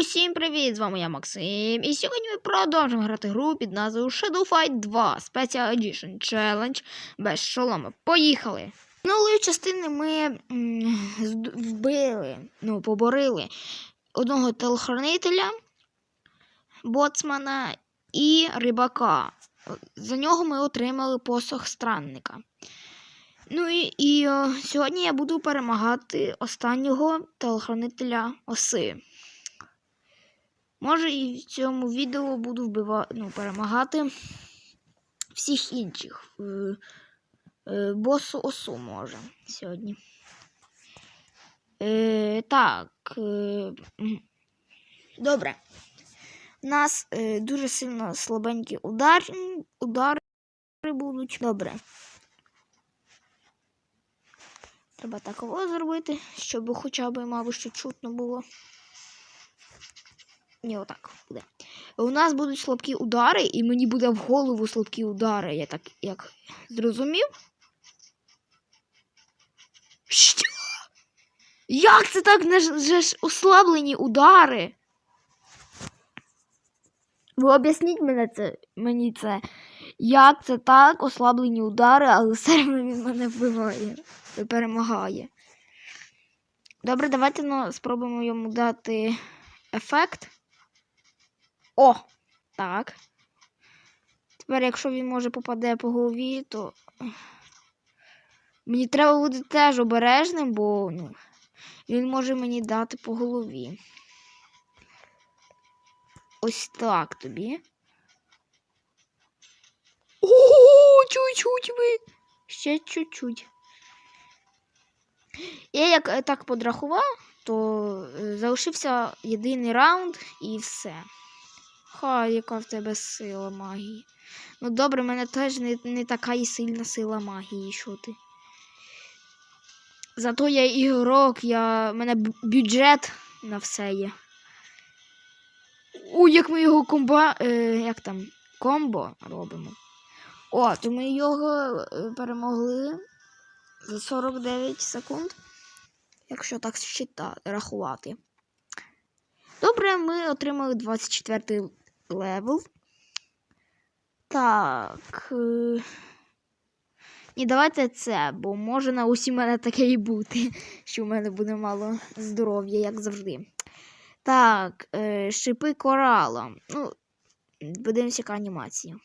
Усім привіт! З вами я Максим. І сьогодні ми продовжимо грати гру під назвою Shadow Fight 2 Special Edition Challenge без шолома. Поїхали! Минулої частини ми вбили, ну, поборили одного телохранителя, боцмана і рибака. За нього ми отримали посох странника. Ну і, і о, сьогодні я буду перемагати останнього телохранителя оси. Може, і в цьому відео буду вбивати, ну, перемагати всіх інших. Е, е, Босу осу може сьогодні. Е, так. Е, добре. У нас е, дуже сильно слабенькі удар, удари будуть. Добре. Треба такого зробити, щоб хоча б, мабуть, що чутно було. Ні, отак буде. У нас будуть слабкі удари, і мені буде в голову слабкі удари. Я так як зрозумів. Що? Як це так не ж ослаблені удари? Ви об'ясніть мене це, мені це. Як це так, ослаблені удари, але одно він мене вбиває, перемагає. Добре, давайте ну, спробуємо йому дати ефект. О! Так. Тепер, якщо він може попаде по голові, то. Мені треба бути теж обережним, бо ну, він може мені дати по голові. Ось так тобі. О, чуть-чуть ви. Ще чуть-чуть. Я як е, так подрахував, то е, залишився єдиний раунд і все. Ха, яка в тебе сила магії. Ну добре, в мене теж не, не така і сильна сила магії, що ти. Зато я ігрок, я... в мене бюджет на все є. У, як ми його комба. Е, як там? Комбо робимо. О, то ми його е, перемогли за 49 секунд. Якщо так счита, рахувати. Добре, ми отримали 24 левел. Так. Е... Ні, давайте це, бо може на усі мене таке і бути, що в мене буде мало здоров'я, як завжди. Так, е, шипи корала. Ну, подивимося, яка анімація.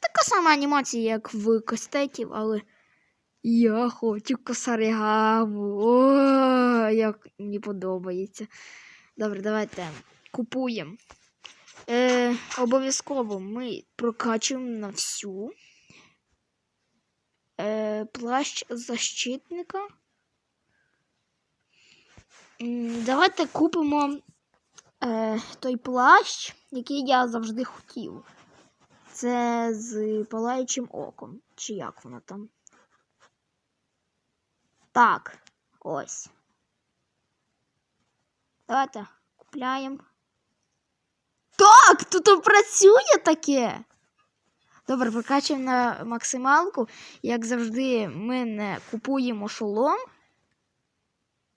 Така сама анімація, як в костетів, але я хочу косаригаму. О, як мені подобається. Добре, давайте купуємо. Е, обов'язково ми прокачуємо на всю. Е, плащ защитника. Давайте купимо е, той плащ, який я завжди хотів. Це з палаючим оком. Чи як воно там? Так, ось. Давайте купляємо. Так, тут працює таке. Добре, прокачуємо на максималку. Як завжди, ми не купуємо шолом,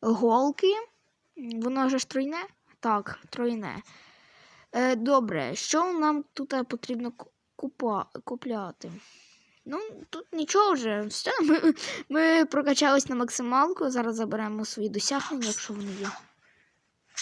голки. Воно вже ж тройне? Так, тройне. Е, добре, що нам тут потрібно ку- купа, купляти? Ну, тут нічого вже. Все, ми, ми прокачались на максималку. Зараз заберемо свої досягнення, якщо вони є.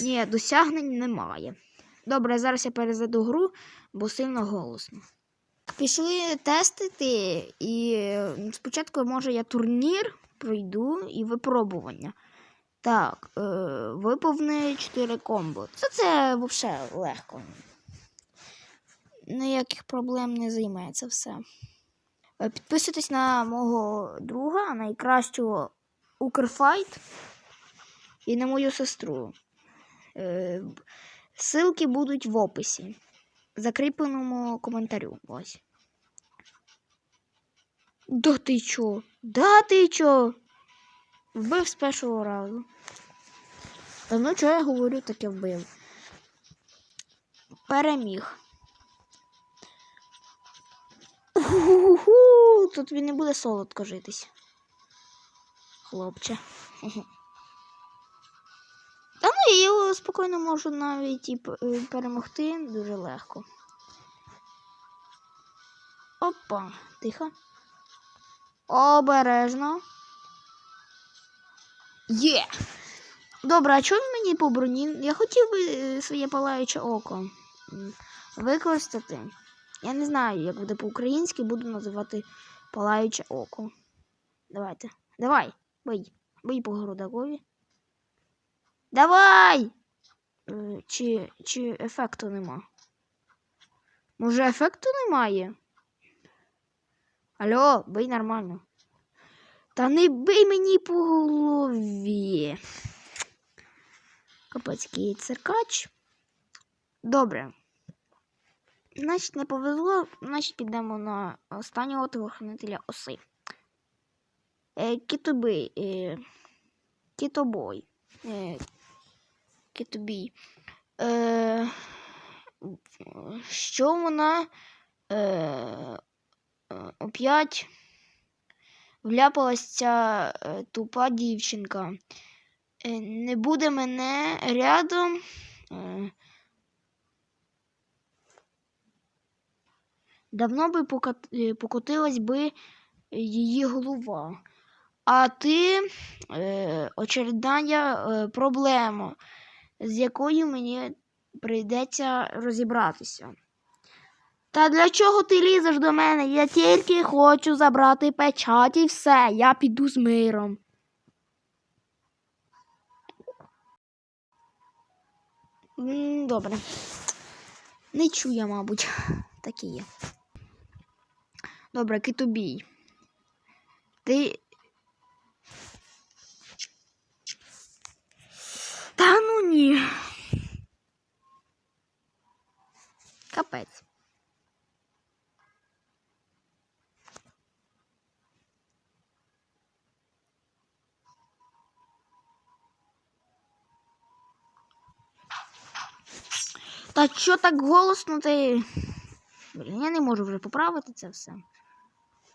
Ні, досягнень немає. Добре, зараз я перезайду гру, бо сильно голосно. Пішли тестити, і е, спочатку, може, я турнір пройду і випробування. Так, е, виповни 4 комбо. Це це взагалі легко. Ніяких проблем не це все. Е, Підписуйтесь на мого друга, найкращого Укрфайт і на мою сестру. Ссылки будуть в описі. Закріпленому коментарю. Ось. Да ти чо? Да ти чо? Вбив з першого разу. Та ну чого я говорю, таке вбив. Переміг. Тут він не буде солодко житись. Хлопче. Його спокійно можу навіть і е, перемогти дуже легко. Опа, тихо. Обережно. Є! Добре, а чому мені по броні? Я хотів би е, своє палаюче око використати. Я не знаю, як буде по-українськи, буду називати палаюче око. Давайте. Давай, бий. Бий по грудакові. Давай! Е, Чи, чи ефекту нема? Може, ефекту немає? Алло, бий нормально. Та не бий мені по голові. Капецький циркач. Добре. Значить, не повезло, значить підемо на останнього телохранителя оси. Е, китобий. Е, китобой. Е, китобій. Е, що вона е, оп'ять вляпалась ця е, тупа дівчинка. Е, не буде мене рядом. Е, давно би е, покотилась би її голова. А ти е, очередна е, проблема, з якою мені прийдеться розібратися. Та для чого ти лізеш до мене? Я тільки хочу забрати печать і все. Я піду з миром. Добре. Не чує, мабуть. Такі є. Добре, китобій. Ти. Та ну ні. Капець. Та що так голосно ти? Блін, я не можу вже поправити це все.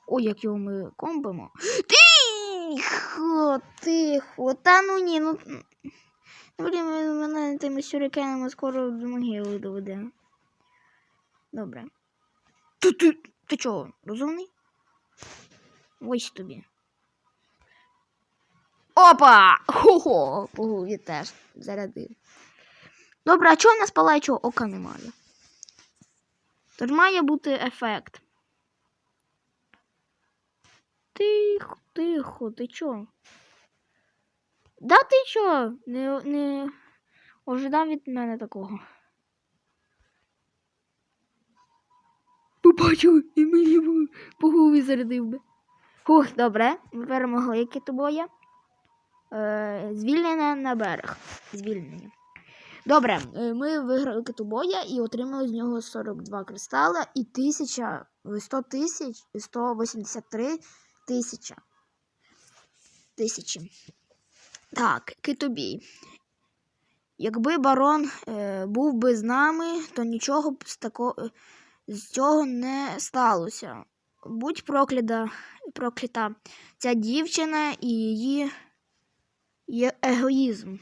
Ой, як його ми комбимо. Тихо, тихо. Та ну ні, ну. Блін, мен- мене тими сюрикенами скоро до могили доведе. Добре. Ти, ти, ти чого, розумний? Ось тобі. Опа! Хо-хо! По голові теж зарядив. Добре, а чого в нас палаючого ока немає? Тож має бути ефект. Тихо, тихо, ти чо? Да ти чо? Не, не ожидав від мене такого. Побачив і мені по- голові зарядив би. Фух, добре, ми перемогли китобоя. Е, звільнення на берег. Звільнення. Добре, е, ми виграли китобоя і отримали з нього 42 кристали і 1000, 100 тисяч, 183 тисяча. Тисячі. Так, китобій. Якби барон е, був би з нами, то нічого б з, тако, е, з цього не сталося. Будь проклята, проклята ця дівчина і її є егоїзм.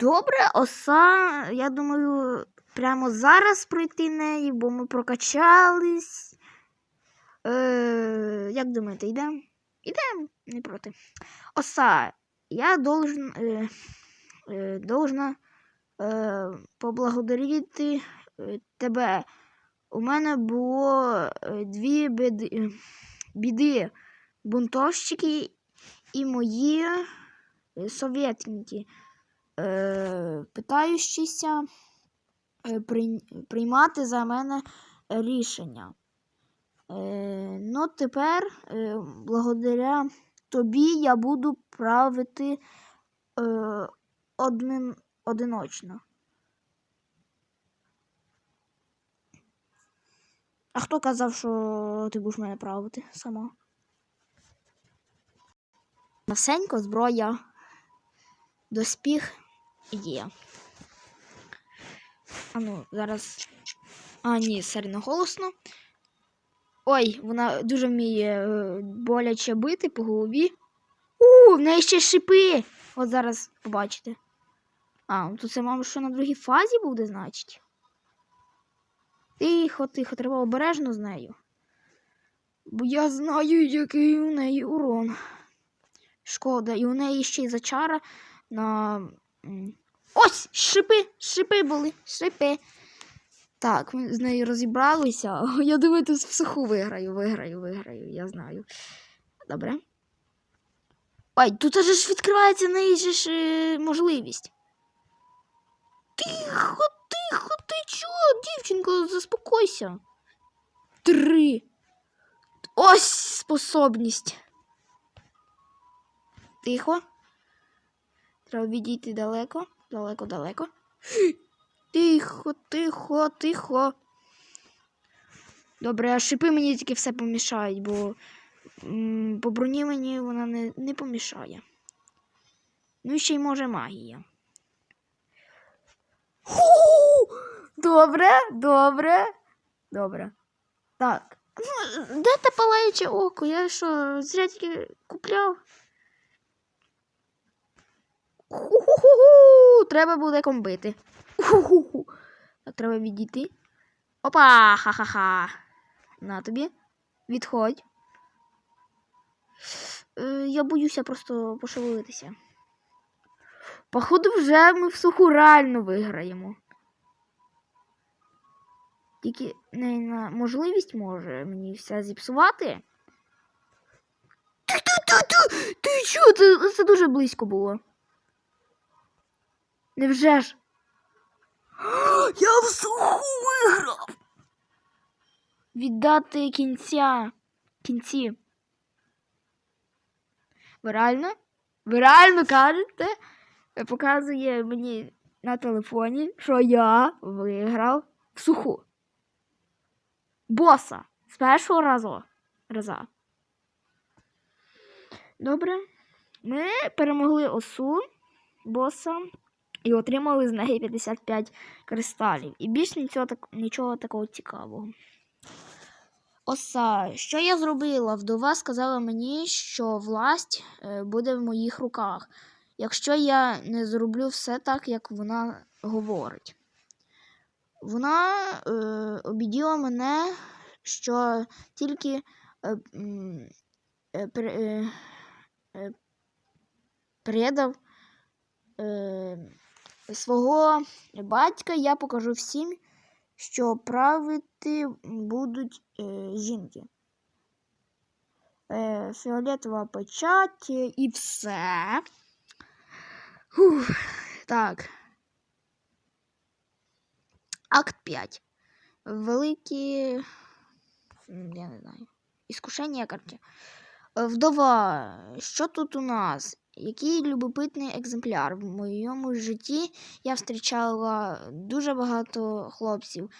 Добре, оса, я думаю, прямо зараз пройти неї, бо ми прокачались. Е, як думаєте, йдемо? Ідемо, не проти. Оса, я должен, е, е, должна е, поблагодарити е, тебе. У мене було е, дві біди, біди бунтовщики і мої е, совєтники е, питаючися е, приймати за мене рішення. Е, ну, тепер, е, благодаря тобі, я буду правити е, одним, одиночно. А хто казав, що ти будеш мене правити сама? Масенько, зброя, доспіх є. А ну, зараз. А, ні, сильно голосно. Ой, вона дуже вміє е, боляче бити по голові. У, в неї ще шипи. От зараз побачите. А, то це, мабуть, що на другій фазі буде, значить. Тихо, тихо, треба обережно з нею. Бо я знаю, який у неї урон. Шкода, і у неї ще й зачара на. Ось! Шипи! Шипи були! Шипи! Так, ми з нею розібралися. Я думаю, тут в суху виграю, виграю, виграю, я знаю. Добре. Ой, тут же ж відкривається неї ж е, можливість. Тихо, тихо, ти чого, дівчинко, заспокойся. Три. Ось способність. Тихо. Треба відійти далеко, далеко, далеко. Тихо, тихо, тихо. Добре, а шипи мені тільки все помішають, бо по броні мені вона не, не помішає. Ну і ще й може магія. Ху! Добре, добре, добре. Так. Ну, де те палаюче око? Я що, зря тільки купляв? Ху-ху-ху! Треба буде комбити. Ху-ху-ху. Так, треба відійти. Опа! Ха-ха-ха. На тобі. Відходь. Е, я боюся просто пошевелитися. Походу, вже ми в суху реально виграємо. Тільки не на можливість може мені все зіпсувати. Ти, ти, ти, ти, ти що? Це, це дуже близько було. Невже ж? Я в суху виграв. Віддати кінця. Кінці. Ви реально? Ви реально кажете? Е, Показує мені на телефоні, що я виграв в суху. Боса. З першого разу. Раза. Добре. Ми перемогли осу боса і отримали з неї 55 кристалів. І більш нічого, так, нічого такого цікавого. Оса, що я зробила? Вдова сказала мені, що власть е, буде в моїх руках, якщо я не зроблю все так, як вона говорить. Вона е, обіділа мене, що тільки е, е, е, е, предав е, свого батька, я покажу всім, що правити будуть е, жінки. Е, фіолетова печать е, і все. Фух, так. Акт 5. Великі. Я не знаю. Іскушення карті. Е, Вдова, що тут у нас? Який любопитний екземпляр. В моєму житті я зустрічала дуже багато хлопців.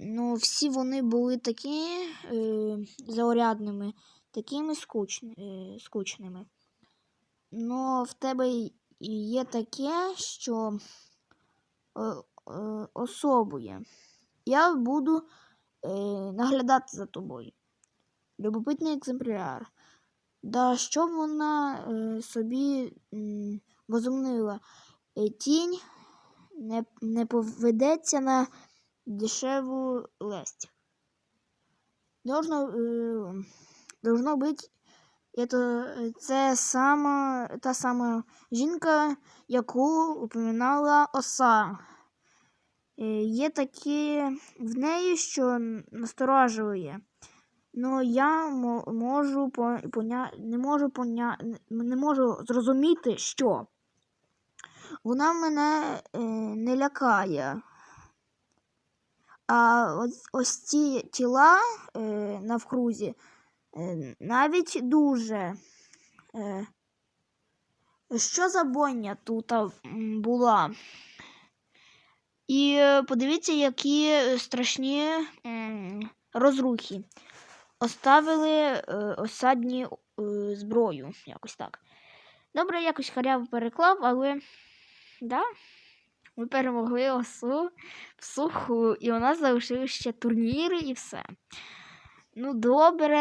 Ну, всі вони були такі е, заурядними, такими скучни, е, скучними. Ну, в тебе є таке, що е, е, особує. Я буду е, наглядати за тобою. Любопитний екземпляр. Да що б вона е, собі возумнила? Е, тінь не, не поведеться на дешеву лесть. Должно, е, должно бути это, це сама, та сама жінка, яку упоминала оса. Є такі в неї, що насторожує. Ну, я можу поня... не можу поня... не- можу зрозуміти, що вона мене е, не лякає. А ось, ці тіла е, навкрузі е, навіть дуже. Е, що за бойня тут була? І е, подивіться, які страшні м, розрухи. Оставили е, осадні е, зброю, якось так. Добре, якось харяв переклав, але да, ми перемогли осу в суху, і у нас залишилися ще турніри і все. Ну, добре,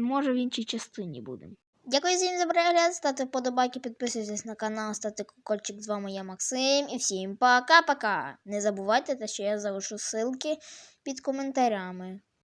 може в іншій частині будемо. Дякую за перегляд. Ставте вподобайки, підписуйтесь на канал, ставте колокольчик. З вами я Максим. І всім пока-пока. Не забувайте, те, що я залишу ссылки під коментарями.